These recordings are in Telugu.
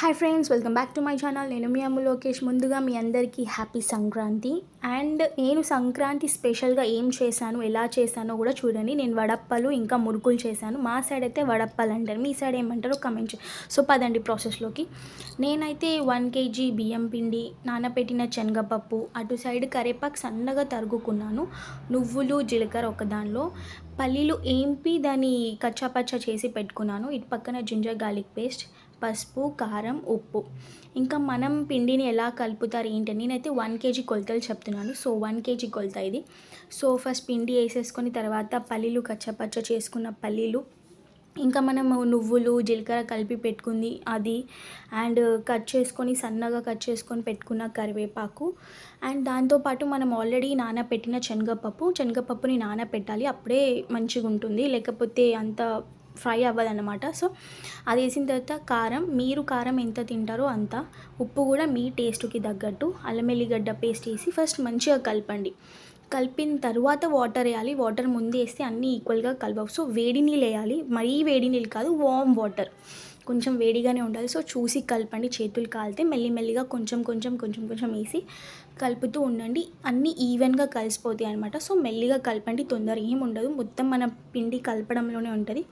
Hi friends welcome back to my channel నేను మీ అమ్ము లోకేష్. ముందుగా మీ అందరికీ హ్యాపీ సంక్రాంతి. అండ్ నేను సంక్రాంతి స్పెషల్గా ఏం చేశాను ఎలా చేశానో కూడా చూడండి. నేను వడప్పలు ఇంకా మురుకులు చేశాను. మా సైడ్ అయితే వడప్పలు అంటారు. మీ సైడ్ ఏమంటారో కమెంట్ సో పదండి ప్రాసెస్లోకి నేనైతే వన్ కేజీ బియ్యం పిండి నానబెట్టిన శనగపప్పు అటు సైడ్ కరేపాకు సన్నగా తరుగుకున్నాను. నువ్వులు జీలకర్ర ఒక దానిలో పల్లీలు ఏంపి దాన్ని కచ్చాపచ్చా చేసి పెట్టుకున్నాను. ఇటు పక్కన జింజర్ గార్లిక్ పేస్ట్ పసుపు కారం ఉప్పు. ఇంకా మనం పిండిని ఎలా కలుపుతారు ఏంటి నేనైతే వన్ కేజీ కొలతలు చెప్తున్నాను. సో వన్ కేజీ కొలత ఇది. సో ఫస్ట్ పిండి వేసేసుకొని తర్వాత పల్లీలు కచ్చపచ్చ చేసుకున్న పల్లీలు. ఇంకా మనము నువ్వులు జీలకర్ర కలిపి పెట్టుకుంది అది. అండ్ కట్ చేసుకొని సన్నగా కట్ చేసుకొని పెట్టుకున్న కరివేపాకు. అండ్ దాంతోపాటు మనం ఆల్రెడీ నానబెట్టిన శనగపప్పు. శనగపప్పుని నానబెట్టాలి అప్పుడే మంచిగా ఉంటుంది లేకపోతే అంత ఫ్రై అవ్వదన్నమాట. సో అది వేసిన తర్వాత కారం మీరు కారం ఎంత తింటారో అంత. ఉప్పు కూడా మీ టేస్ట్కి తగ్గట్టు అల్లం ఎల్లిగడ్డ పేస్ట్ వేసి ఫస్ట్ మంచిగా కలపండి. కలిపిన తర్వాత వాటర్ వేయాలి. వాటర్ ముందు వేస్తే అన్నీ ఈక్వల్గా కలపవు. సో వేడి నీళ్ళు వేయాలి. మరీ వేడి నీళ్ళు కాదు వామ్ వాటర్. కొంచెం వేడిగానే ఉండాలి. సో చూసి కలపండి. చేతులు కాలితే మెల్లిమెల్లిగా కొంచెం కొంచెం కొంచెం కొంచెం వేసి కలుపుతూ ఉండండి. అన్నీ ఈవెన్గా కలిసిపోతాయి అనమాట సో మెల్లిగా కలపండి. తొందర ఏం ఉండదు. మొత్తం మన పిండి కలపడంలోనే ఉంటుంది.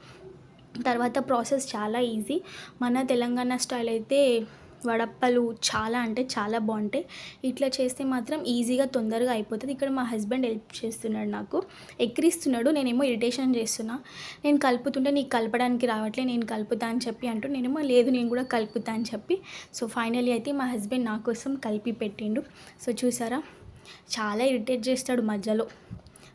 తర్వాత ప్రాసెస్ చాలా ఈజీ. మన తెలంగాణ స్టైల్ అయితే వడప్పలు చాలా అంటే చాలా బాగుంటాయి. ఇట్లా చేస్తే మాత్రం ఈజీగా తొందరగా అయిపోతుంది. ఇక్కడ మా హస్బెండ్ హెల్ప్ చేస్తున్నాడు నాకు. ఎక్కిరిస్తున్నాడు. నేనేమో ఇరిటేషన్ చేస్తున్నా. నేను కలుపుతుంటే నీకు కలపడానికి రావట్లే నేను కలుపుతా అని చెప్పి అంటూ నేనేమో లేదు నేను కూడా కలుపుతా అని చెప్పి. సో ఫైనలీ అయితే మా హస్బెండ్ నా కోసం కలిపి పెట్టిండు. సో చూసారా? చాలా ఇరిటేట్ చేస్తాడు మధ్యలో.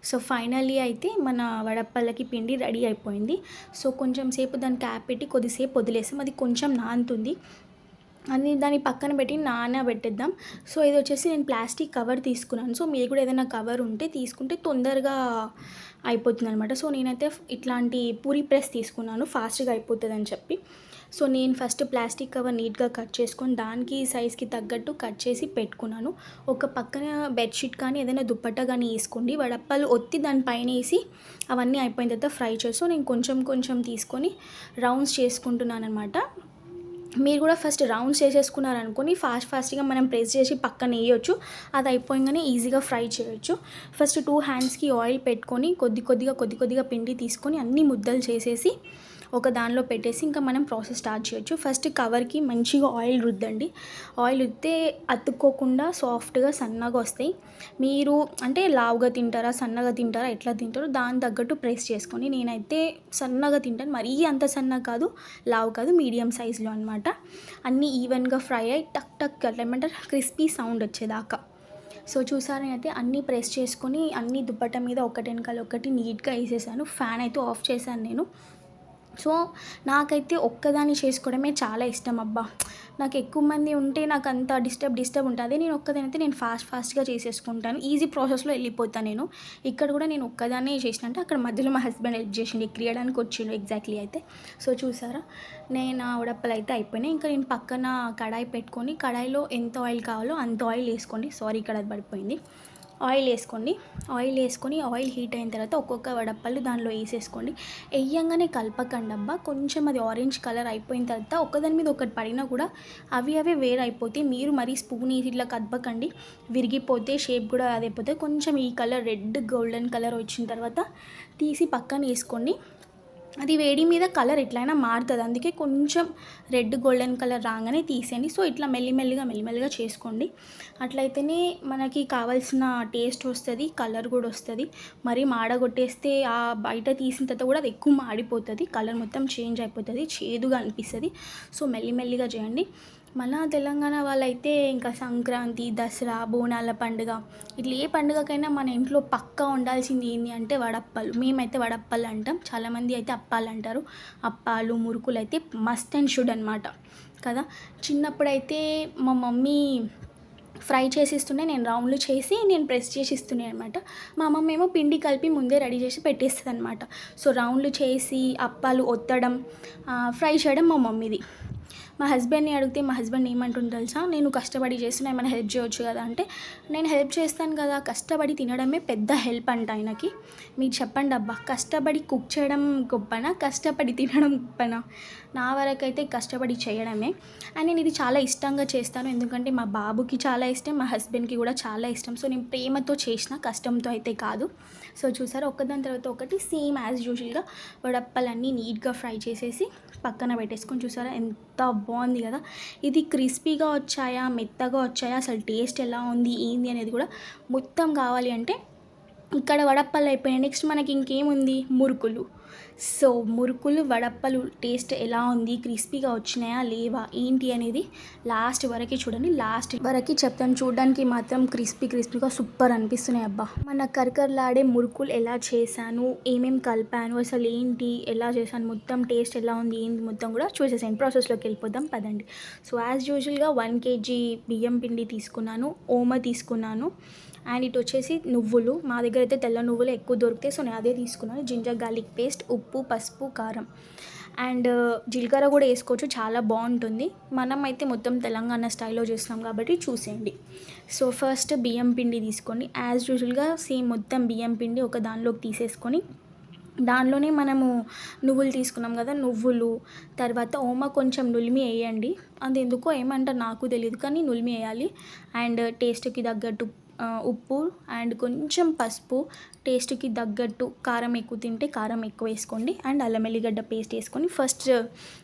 సో ఫైనల్లీ అయితే మన వడపల్లకి పిండి రెడీ అయిపోయింది. సో కొంచెం సేపు దానికి క్యాప్ పెట్టి కొద్దిసేపు వదిలేసాం. అది కొంచెం నానుతుంది. అది దాన్ని పక్కన పెట్టి నానబెట్టేద్దాం. సో ఇది వచ్చేసి నేను ప్లాస్టిక్ కవర్ తీసుకున్నాను. సో మీరు కూడా ఏదైనా కవర్ ఉంటే తీసుకుంటే తొందరగా అయిపోతుంది అనమాట సో నేనైతే ఇట్లాంటి పూరి ప్రెస్ తీసుకున్నాను. ఫాస్ట్గా అయిపోతుంది అని చెప్పి. సో నేను ఫస్ట్ ప్లాస్టిక్ కవర్ నీట్గా కట్ చేసుకొని దానికి సైజ్కి తగ్గట్టు కట్ చేసి పెట్టుకున్నాను. ఒక పక్కన బెడ్షీట్ కానీ ఏదైనా దుప్పట్ట కానీ వేసుకోండి. వడప్పలు ఒత్తి దానిపైన వేసి అవన్నీ అయిపోయిన తర్వాత ఫ్రై చేస్తూ నేను కొంచెం కొంచెం తీసుకొని రౌండ్స్ చేసుకుంటున్నాను అనమాట మీరు కూడా ఫస్ట్ రౌండ్స్ చేసేసుకున్నారనుకొని ఫాస్ట్ ఫాస్ట్గా మనం ప్రెస్ చేసి పక్కన వేయొచ్చు. అది అయిపోయింగానే ఈజీగా ఫ్రై చేయొచ్చు. ఫస్ట్ టూ హ్యాండ్స్కి ఆయిల్ పెట్టుకొని కొద్ది కొద్దిగా కొద్ది కొద్దిగా పిండి తీసుకొని అన్ని ముద్దలు చేసేసి ఒక దానిలో పెట్టేసి ఇంకా మనం ప్రాసెస్ స్టార్ట్ చేయొచ్చు. ఫస్ట్ కవర్కి మంచిగా ఆయిల్ రుద్దండి. ఆయిల్ రుద్దితే అతుక్కోకుండా సాఫ్ట్గా సన్నగా వస్తాయి. మీరు అంటే లావుగా తింటారా సన్నగా తింటారా ఎట్లా తింటారో దాని తగ్గట్టు ప్రెస్ చేసుకొని నేనైతే సన్నగా తింటాను. మరీ అంత సన్నగా కాదు లావు కాదు మీడియం సైజులో అనమాట అన్నీ ఈవెన్గా ఫ్రై అయ్యి టక్ టక్ అట్లా ఏమంటారు? క్రిస్పీ సౌండ్ వచ్చేదాకా. సో చూసారా అయితే అన్నీ ప్రెస్ చేసుకొని అన్ని దుప్పట మీద ఒకటి వెనకాల ఒకటి నీట్గా వేసేసాను. ఫ్యాన్ అయితే ఆఫ్ చేశాను నేను. సో నాకైతే ఒక్కదాన్ని చేసుకోవడమే చాలా ఇష్టం అబ్బా. నాకు ఎక్కువ మంది ఉంటే నాకు అంత డిస్టర్బ్ డిస్టర్బ్ ఉంటుంది. నేను ఒక్కదానైతే నేను ఫాస్ట్ ఫాస్ట్గా చేసేసుకుంటాను. ఈజీ ప్రాసెస్లో వెళ్ళిపోతాను నేను. ఇక్కడ కూడా నేను ఒక్కదాన్నే చేసిన అంటే అక్కడ మధ్యలో మా హస్బెండ్ హెల్ప్ చేసిండు. క్రియడానికి వచ్చిండు ఎగ్జాక్ట్లీ అయితే. సో చూసారా? నేను ఉడప్పలు అయితే అయిపోయినాయి. ఇంకా నేను పక్కన కడాయి పెట్టుకొని కడాయిలో ఎంత ఆయిల్ కావాలో అంత ఆయిల్ వేసుకోండి. సారీ ఇక్కడ అది పడిపోయింది. ఆయిల్ వేసుకోండి. ఆయిల్ వేసుకొని ఆయిల్ హీట్ అయిన తర్వాత ఒక్కొక్క వడపల్లి దానిలో వేసేసుకోండి. వేయంగానే కలపకండి అబ్బా కొంచెం అది ఆరెంజ్ కలర్ అయిపోయిన తర్వాత ఒకదాని మీద ఒకటి పడినా కూడా అవి అవే వేరు అయిపోతే మీరు మరీ స్పూన్ వేసి ఇట్లా కదపకండి. విరిగిపోతే షేప్ కూడా అదైపోతే కొంచెం ఈ కలర్ రెడ్ గోల్డెన్ కలర్ వచ్చిన తర్వాత తీసి పక్కన వేసుకోండి. అది వేడి మీద కలర్ ఎట్లయినా మారుతుంది. అందుకే కొంచెం రెడ్ గోల్డెన్ కలర్ రాగానే తీసేయండి. సో ఇట్లా మెల్లిమెల్లిగా మెల్లిమెల్లిగా చేసుకోండి. అట్లయితేనే మనకి కావాల్సిన టేస్ట్ వస్తుంది కలర్ కూడా వస్తుంది. మరి మాడగొట్టేస్తే ఆ బయట తీసిన తర్వాత కూడా అది ఎక్కువ మాడిపోతుంది. కలర్ మొత్తం చేంజ్ అయిపోతుంది చేదుగా అనిపిస్తుంది. సో మెల్లిమెల్లిగా చేయండి. మన తెలంగాణ వాళ్ళైతే ఇంకా సంక్రాంతి దసరా బోనాల పండుగ ఇట్లా ఏ పండుగకైనా మన ఇంట్లో పక్కా ఉండాల్సింది ఏంటి అంటే వడప్పలు. మేమైతే వడప్పలు అంటాం. చాలామంది అయితే అప్పాలు అంటారు. అప్పాలు మురుకులు అయితే మస్ట్ అండ్ షుడ్ అనమాట కదా? చిన్నప్పుడైతే మా మమ్మీ ఫ్రై చేసిస్తుండే నేను రౌండ్లు చేసి నేను ప్రెస్ చేసి ఇస్తుండే అనమాట మా అమ్మమ్మ ఏమో పిండి కలిపి ముందే రెడీ చేసి పెట్టేస్తుంది అనమాట సో రౌండ్లు చేసి అప్పాలు ఒత్తడం ఫ్రై చేయడం మా మమ్మీది. మా హస్బెండ్ని అడిగితే మా హస్బెండ్ ఏమంటుంది తెలుసా? నేను కష్టపడి చేస్తున్నా ఏమైనా హెల్ప్ చేయొచ్చు కదా? అంటే నేను హెల్ప్ చేస్తాను కదా కష్టపడి తినడమే పెద్ద హెల్ప్ అంట ఆయనకి. మీరు చెప్పండి అబ్బా కష్టపడి కుక్ చేయడం గొప్పనా? కష్టపడి తినడం గొప్పనా? నా వరకైతే కష్టపడి చేయడమే. అండ్ నేను ఇది చాలా ఇష్టంగా చేస్తాను. ఎందుకంటే మా బాబుకి చాలా ఇష్టం మా హస్బెండ్కి కూడా చాలా ఇష్టం. సో నేను ప్రేమతో చేసిన కష్టంతో అయితే కాదు. సో చూసారా ఒకదాని తర్వాత ఒకటి సేమ్ యాజ్ యూజువల్గా వడప్పలన్నీ నీట్గా ఫ్రై చేసేసి పక్కన పెట్టేసుకొని చూసారా ఎంత బాగుంది కదా. ఇది క్రిస్పీగా వచ్చాయా? మెత్తగా వచ్చాయా? అసలు టేస్ట్ ఎలా ఉంది? ఏంది అనేది కూడా మొత్తం కావాలి అంటే ఇక్కడ వడప్పలు అయిపోయాయి నెక్స్ట్ మనకి ఇంకేముంది? మురుకులు. సో మురుకులు వడప్పలు టేస్ట్ ఎలా ఉంది? క్రిస్పీగా వచ్చినాయా? లేవా? ఏంటి అనేది లాస్ట్ వరకు చూడండి. లాస్ట్ వరకు చెప్తాను. చూడడానికి మాత్రం క్రిస్పీ క్రిస్పీగా సూపర్ అనిపిస్తున్నాయి అబ్బా. మన కరకరలాడే మురుకులు ఎలా చేశాను? ఏమేం కలిపాను? అసలు ఏంటి? ఎలా చేశాను? మొత్తం టేస్ట్ ఎలా ఉంది? ఏంటి? మొత్తం కూడా చూసేసాను ప్రాసెస్లోకి వెళ్ళిపోదాం. పదండి. సో యాజ్ యూజువల్గా వన్ కేజీ బియ్యం పిండి తీసుకున్నాను. ఓమ తీసుకున్నాను. అండ్ ఇటు వచ్చేసి నువ్వులు. మా దగ్గర అయితే తెల్ల నువ్వులు ఎక్కువ దొరికితే సో నేను అదే తీసుకున్నాను. జింజర్ గార్లిక్ పేస్ట్ ఉప్పు పసుపు కారం. అండ్ జీలకర్ర కూడా వేసుకోవచ్చు. చాలా బాగుంటుంది. మనం అయితే మొత్తం తెలంగాణ స్టైల్లో చేస్తున్నాం కాబట్టి చూసేయండి. సో ఫస్ట్ బియ్యం పిండి తీసుకోండి. యాజ్ యూజువల్గా సేమ్ మొత్తం బియ్యం పిండి ఒక దానిలోకి తీసేసుకొని దానిలోనే మనము నువ్వులు తీసుకున్నాం కదా నువ్వులు తర్వాత ఓమ కొంచెం నులిమి వేయండి. అది ఎందుకో ఏమంటారు నాకు తెలియదు కానీ నులిమి వేయాలి. అండ్ టేస్ట్కి తగ్గట్టు ఉప్పు అండ్ కొంచెం పసుపు టేస్ట్కి తగ్గట్టు కారం ఎక్కువ తింటే కారం ఎక్కువ వేసుకోండి. అండ్ అల్లం ఎల్లిగడ్డ పేస్ట్ వేసుకొని ఫస్ట్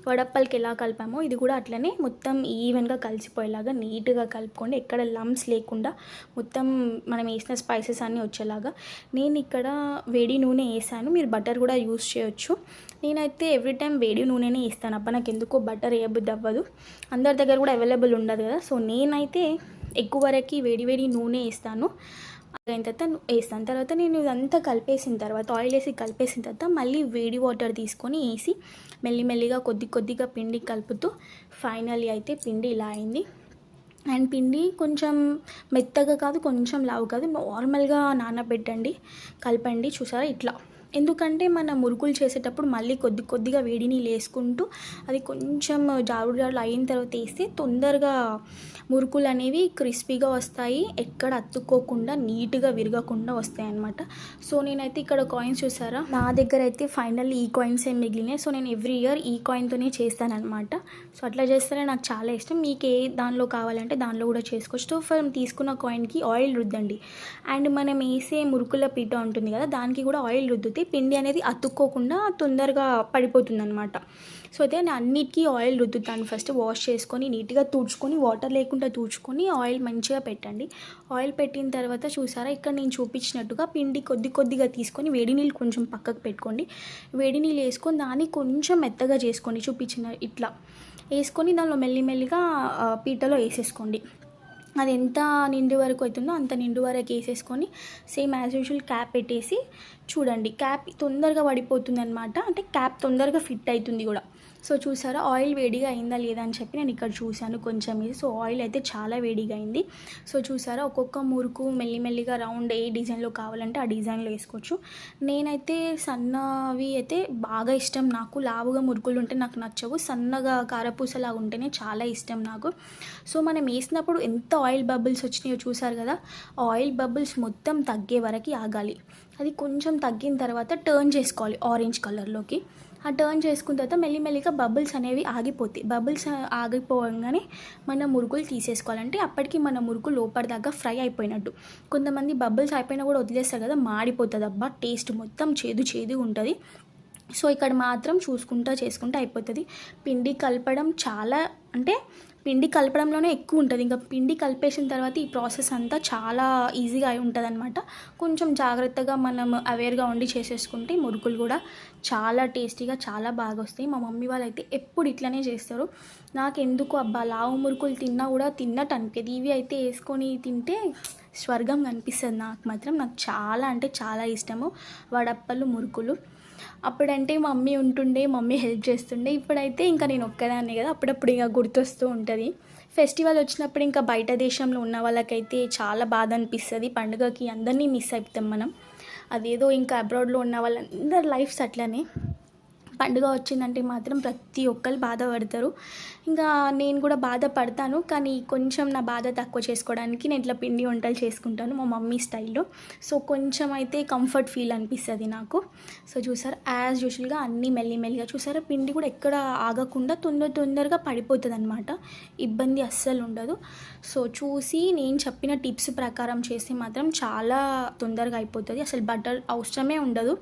వడప్పలకి ఎలా కలిపామో ఇది కూడా అట్లనే మొత్తం ఈవెన్గా కలిసిపోయేలాగా నీట్గా కలుపుకోండి. ఎక్కడ లమ్స్ లేకుండా మొత్తం మనం వేసిన స్పైసెస్ అన్నీ వచ్చేలాగా. నేను ఇక్కడ వేడి నూనె వేసాను. మీరు బటర్ కూడా యూస్ చేయొచ్చు. నేనైతే ఎవ్రీ టైం వేడి నూనెనే వేస్తాను. అబ్బా నాకు ఎందుకో బటర్ వేయబుద్ధి అవ్వదు అందరి దగ్గర కూడా అవైలబుల్ ఉండదు కదా. సో నేనైతే ఎక్కువ వరకు వేడి వేడి నూనె వేస్తాను. అయిన తర్వాత వేస్తాను. తర్వాత నేను ఇదంతా కలిపేసిన తర్వాత ఆయిల్ వేసి కలిపేసిన తర్వాత మళ్ళీ వేడి వాటర్ తీసుకొని వేసి మెల్లిమెల్లిగా కొద్ది కొద్దిగా పిండి కలుపుతూ ఫైనల్లీ అయితే పిండి ఇలా అయింది. అండ్ పిండి కొంచెం మెత్తగా కాదు కొంచెం లావు కాదు నార్మల్గా నానబెట్టండి కలపండి చూసారా? ఇట్లా. ఎందుకంటే మన మురుకులు చేసేటప్పుడు మళ్ళీ కొద్ది కొద్దిగా వేడి నీళ్ళు వేసుకుంటూ అది కొంచెం జారుడు జారుడు అయిన తర్వాత వేస్తే తొందరగా మురుకులు అనేవి క్రిస్పీగా వస్తాయి. ఎక్కడ అతుక్కోకుండా నీట్గా విరగకుండా వస్తాయి అనమాట సో నేనైతే ఇక్కడ కాయిన్స్ చూసారా? నా దగ్గర అయితే ఫైనల్ ఈ కాయిన్స్ ఏం మిగిలినాయి. సో నేను ఎవ్రీ ఇయర్ ఈ కాయిన్తోనే చేస్తానన్నమాట. సో అట్లా చేస్తేనే నాకు చాలా ఇష్టం. మీకు ఏ దానిలో కావాలంటే దానిలో కూడా చేసుకోవచ్చు. సో ఫర్ తీసుకున్న కాయిన్కి ఆయిల్ రుద్దండి. అండ్ మనం వేసే మురుకుల పీట ఉంటుంది కదా దానికి కూడా ఆయిల్ రుద్దితే పిండి అనేది అతుక్కోకుండా తొందరగా పడిపోతుంది అనమాట సో అయితే నేను అన్నిటికీ ఆయిల్ రుద్దుతాను. ఫస్ట్ వాష్ చేసుకొని నీట్గా తుడుచుకొని వాటర్ లేకుండా తుడుచుకొని ఆయిల్ మంచిగా పెట్టండి. ఆయిల్ పెట్టిన తర్వాత చూసారా ఇక్కడ నేను చూపించినట్టుగా పిండి కొద్ది కొద్దిగా తీసుకొని వేడి నీళ్ళు కొంచెం పక్కకు పెట్టుకోండి. వేడి నీళ్ళు వేసుకొని దాన్ని కొంచెం మెత్తగా చేసుకోండి. చూపించిన ఇట్లా. వేసుకొని దానిలో మెల్లిమెల్లిగా పీటలో వేసేసుకోండి. అది ఎంత నిండు వరకు అవుతుందో అంత నిండు వరకు వేసేసుకొని సేమ్ యాజ్ యూజువల్ క్యాప్ పెట్టేసి చూడండి క్యాప్ తొందరగా పడిపోతుంది అనమాట అంటే క్యాప్ తొందరగా ఫిట్ అవుతుంది కూడా. సో చూసారా ఆయిల్ వేడిగా అయిందా లేదా అని చెప్పి నేను ఇక్కడ చూశాను కొంచెం ఇది. సో ఆయిల్ అయితే చాలా వేడిగా అయింది. సో చూసారా ఒక్కొక్క మురుకు మెల్లిమెల్లిగా రౌండ్ ఏ డిజైన్లో కావాలంటే ఆ డిజైన్లో వేసుకోవచ్చు. నేనైతే సన్నవి అయితే బాగా ఇష్టం నాకు. లావుగా మురుకులు ఉంటే నాకు నచ్చవు. సన్నగా కారపూసలాగా ఉంటేనే చాలా ఇష్టం నాకు. సో మనం వేసినప్పుడు ఎంత ఆయిల్ బబుల్స్ వచ్చినాయో చూసారు కదా ఆయిల్ బబుల్స్ మొత్తం తగ్గే వరకు ఆగాలి. అది కొంచెం తగ్గిన తర్వాత టర్న్ చేసుకోవాలి ఆరెంజ్ కలర్లోకి ఆ టర్న్ చేసుకున్న తర్వాత మెల్లిమెల్లిగా బబుల్స్ అనేవి ఆగిపోతాయి. బబుల్స్ ఆగిపోగానే మన మురుగులు తీసేసుకోవాలంటే అప్పటికి మన మురుగు లోపలిదాకా ఫ్రై అయిపోయినట్టు. కొంతమంది బబుల్స్ అయిపోయినా కూడా వదిలేస్తారు కదా మాడిపోతుంది. అబ్బా టేస్ట్ మొత్తం చేదు చేదు ఉంటుంది. సో ఇక్కడ మాత్రం చూసుకుంటా చేసుకుంటా అయిపోతుంది. పిండి కలపడం చాలా అంటే పిండి కలపడంలోనే ఎక్కువ ఉంటుంది. ఇంకా పిండి కలిపేసిన తర్వాత ఈ ప్రాసెస్ అంతా చాలా ఈజీగా అయి ఉంటుంది అనమాట కొంచెం జాగ్రత్తగా మనం అవేర్గా ఉండి చేసేసుకుంటే మురుకులు కూడా చాలా టేస్టీగా చాలా బాగా వస్తాయి. మా మమ్మీ వాళ్ళు అయితే ఎప్పుడు ఇట్లనే చేస్తారు. నాకు ఎందుకు అబ్బా లావు మురుకులు తిన్నా కూడా తిన్నట్టు అనిపించదు ఇవి అయితే వేసుకొని తింటే స్వర్గం కనిపిస్తుంది. నాకు మాత్రం నాకు చాలా అంటే చాలా ఇష్టము. వడప్పలు మురుకులు. అప్పుడంటే మమ్మీ ఉంటుండే మమ్మీ హెల్ప్ చేస్తుండే. ఇప్పుడైతే ఇంకా నేను ఒక్కదాన్ని కదా. అప్పుడప్పుడు ఇంకా గుర్తొస్తూ ఉంటుంది. ఫెస్టివల్ వచ్చినప్పుడు ఇంకా బయట దేశంలో ఉన్న వాళ్ళకైతే చాలా బాధ అనిపిస్తుంది. పండుగకి అందరినీ మిస్ అయిపోతాం మనం. అదేదో ఇంకా అబ్రాడ్లో ఉన్న వాళ్ళందరి లైఫ్స్ అట్లనే. పండుగ వచ్చిందంటే మాత్రం ప్రతి ఒక్కరు బాధపడతారు. ఇంకా నేను కూడా బాధపడతాను కానీ కొంచెం నా బాధ తక్కువ చేసుకోవడానికి నేను ఇట్లా పిండి వంటలు చేసుకుంటాను మా మమ్మీ స్టైల్లో. సో కొంచెం అయితే కంఫర్ట్ ఫీల్ అనిపిస్తుంది నాకు. సో చూసారు యాజ్ యూజువల్గా అన్నీ మెల్లి మెల్లిగా చూసారా పిండి కూడా ఎక్కడ ఆగకుండా తొందర తొందరగా పడిపోతుంది అనమాట ఇబ్బంది అస్సలు ఉండదు. సో చూసి నేను చెప్పిన టిప్స్ ప్రకారం చేస్తే మాత్రం చాలా తొందరగా అయిపోతుంది. అసలు బటర్ అవసరమే ఉండదు.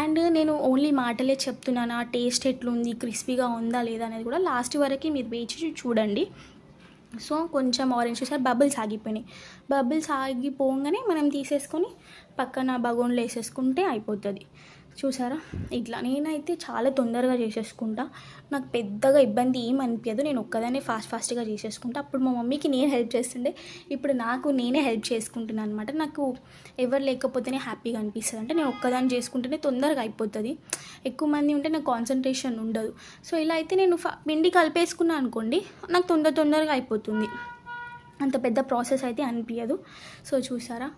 అండ్ నేను ఓన్లీ మాటలే చెప్తున్నాను ఆ టేస్ట్ ఎట్లుంది క్రిస్పీగా ఉందా లేదా అనేది కూడా లాస్ట్ వరకు మీరు వేచి చూడండి. సో కొంచెం ఆరెంజ్ చూసారు? బబుల్స్ ఆగిపోయినాయి. బబుల్స్ ఆగిపోగానే మనం తీసేసుకొని పక్కన బగోన్లో వేసేసుకుంటే అయిపోతుంది. చూసారా? ఇట్లా నేనైతే చాలా తొందరగా చేసేసుకుంటా. నాకు పెద్దగా ఇబ్బంది ఏం అనిపించదు నేను ఒక్కదానే ఫాస్ట్ ఫాస్ట్గా చేసేసుకుంటా. అప్పుడు మా మమ్మీకి నేను హెల్ప్ చేస్తుండే. ఇప్పుడు నాకు నేనే హెల్ప్ చేసుకుంటున్నాను అనమాట నాకు ఎవరు లేకపోతేనే హ్యాపీగా అనిపిస్తుంది. అంటే నేను ఒక్కదాన్ని చేసుకుంటేనే తొందరగా అయిపోతుంది. ఎక్కువ మంది ఉంటే నాకు కాన్సన్ట్రేషన్ ఉండదు. సో ఇలా అయితే నేను పిండి కలిపేసుకున్నాను అనుకోండి నాకు తొందర తొందరగా అయిపోతుంది. అంత పెద్ద ప్రాసెస్ అయితే అనిపించదు సో చూసారా?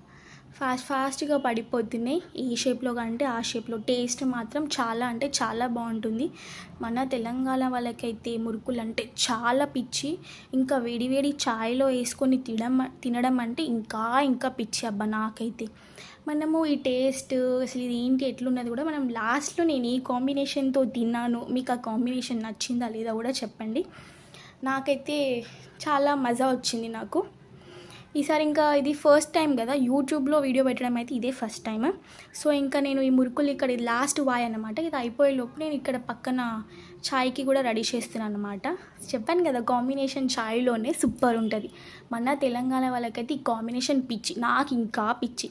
ఫాస్ట్ ఫాస్ట్గా పడిపోతున్నాయి ఈ షేప్లో కంటే ఆ షేప్లో. టేస్ట్ మాత్రం చాలా అంటే చాలా బాగుంటుంది. మన తెలంగాణ వాళ్ళకైతే మురుకులు అంటే చాలా పిచ్చి. ఇంకా వేడివేడి ఛాయ్లో వేసుకొని తినడం తినడం అంటే ఇంకా ఇంకా పిచ్చి అబ్బా నాకైతే. మనము ఈ టేస్ట్ అసలు ఇది ఏంటి ఎట్లున్నది కూడా మనం లాస్ట్లో నేను ఈ కాంబినేషన్తో తిన్నాను. మీకు ఆ కాంబినేషన్ నచ్చిందా లేదా కూడా చెప్పండి. నాకైతే చాలా మజా వచ్చింది నాకు. ఈసారి ఇంకా ఇది ఫస్ట్ టైం కదా యూట్యూబ్లో వీడియో పెట్టడం అయితే ఇదే ఫస్ట్ టైం సో ఇంకా నేను ఈ మురుకులు ఇక్కడ ఇది లాస్ట్ వాయ్ అనమాట ఇది అయిపోయే లోపు నేను ఇక్కడ పక్కన చాయ్కి కూడా రెడీ చేస్తున్నాను అనమాట చెప్పాను కదా కాంబినేషన్ చాయ్లోనే సూపర్ ఉంటుంది. మన తెలంగాణ వాళ్ళకైతే ఈ కాంబినేషన్ పిచ్చి నాకు ఇంకా పిచ్చి.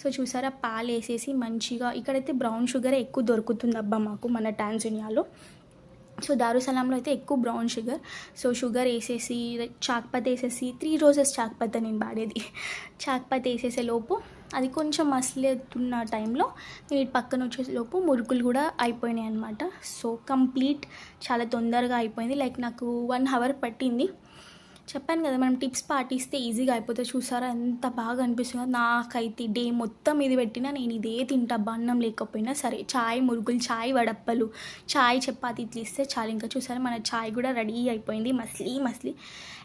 సో చూసారా పాలు వేసేసి మంచిగా ఇక్కడైతే బ్రౌన్ షుగర్ ఎక్కువ దొరుకుతుంది అబ్బా మాకు మన టాన్జనియాలో సో దారుసలాంలో అయితే ఎక్కువ బ్రౌన్ షుగర్. సో షుగర్ వేసేసి చాక్పత్ వేసేసి త్రీ రోజెస్ చాక్పత్ నేను వాడేది. చాక్పత్ వేసేసే లోపు అది కొంచెం మసలేతున్న టైంలో నేను ఇటు పక్కన వచ్చేసే లోపు మురుకులు కూడా అయిపోయినాయి అనమాట సో కంప్లీట్ చాలా తొందరగా అయిపోయింది. లైక్ నాకు వన్ అవర్ పట్టింది. చెప్పాను కదా మనం టిప్స్ పాటిస్తే ఈజీగా అయిపోతే చూసారా ఎంత బాగా అనిపిస్తుందో. నాకైతే డే మొత్తం ఇది పెట్టినా నేను ఇదే తింటా. అన్నం లేకపోయినా సరే చాయ్ మురుగులు చాయ్ వడప్పలు చాయ్ చపాతి ఇట్లా ఇస్తే చాలు. ఇంకా చూసారా మన చాయ్ కూడా రెడీ అయిపోయింది. మస్లీ మస్లీ.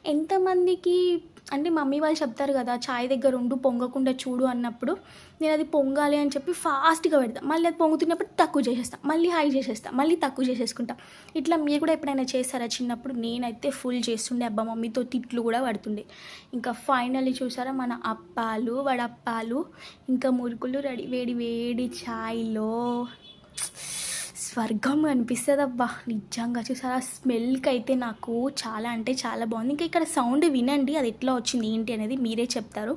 ఎంతమందికి అంటే మమ్మీ వాళ్ళు చెప్తారు కదా చాయ్ దగ్గర ఉండు పొంగకుండా చూడు అన్నప్పుడు నేను అది పొంగాలి అని చెప్పి ఫాస్ట్గా పెడతాను మళ్ళీ అది పొంగుతున్నప్పుడు తక్కువ చేసేస్తాను మళ్ళీ హై చేసేస్తాను మళ్ళీ తక్కువ చేసేసుకుంటా. ఇట్లా మీరు కూడా ఎప్పుడైనా చేస్తారా చిన్నప్పుడు? నేనైతే ఫుల్ చేస్తుండే. అబ్బా మమ్మీతో తిట్లు కూడా పడుతుండే. ఇంకా ఫైనల్లీ చూసారా మన అప్పాలు వడప్పాలు ఇంకా మురుకులు రెడీ వేడి వేడి ఛాయ్లో స్వర్గం అనిపిస్తుంది అబ్బా నిజంగా చూసారా? స్మెల్కి అయితే నాకు చాలా అంటే చాలా బాగుంది. ఇంకా ఇక్కడ సౌండ్ వినండి అది ఎట్లా వచ్చింది ఏంటి అనేది మీరే చెప్తారు.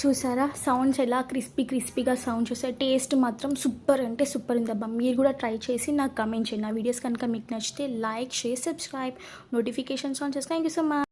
చూసారా? సౌండ్స్ ఎలా క్రిస్పీ క్రిస్పీగా సౌండ్ వస్తాయి టేస్ట్ మాత్రం సూపర్ అంటే సూపర్ ఉంది అబ్బా. మీరు కూడా ట్రై చేసి నాకు కమెంట్ చేయండి. నా వీడియోస్ కనుక మీకు నచ్చితే like share subscribe notifications on చేసి. Thank you so much